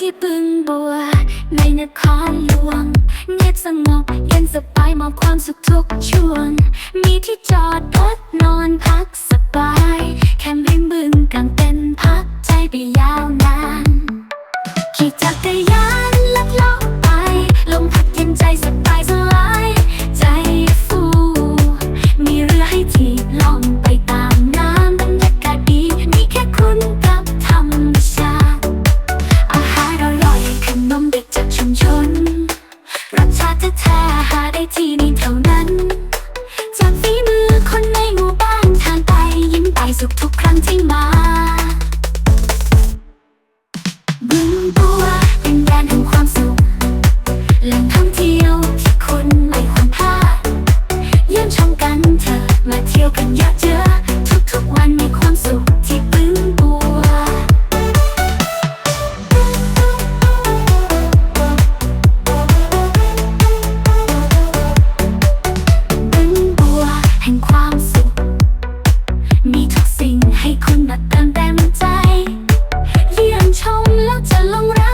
ที่บึงบัว ในนครหลวง เงียบสงบเย็นสบายมอบความสุขทุกช่วง มีที่จอดรถนอนพักสบาย แคมปิ้งบึงกางเป็นพักใจไปยาวนานขี่จักรยาน ที่นี่เท่านั้น จากฝีมือคนในหมู่บ้านทานไปยิ้มไปสุขทุกครั้งที่มาบึงบัวเป็นแดนแห่งความสุขแหล่งท่องเที่ยวที่คุณไม่ควรพลาดเยี่ยมชมกันเธอมาเที่ยวกันเยอะ ความสุข มีทุกสิ่งให้คุณดัดเต็มใจ เยี่ยมชมแล้วจะลงรัก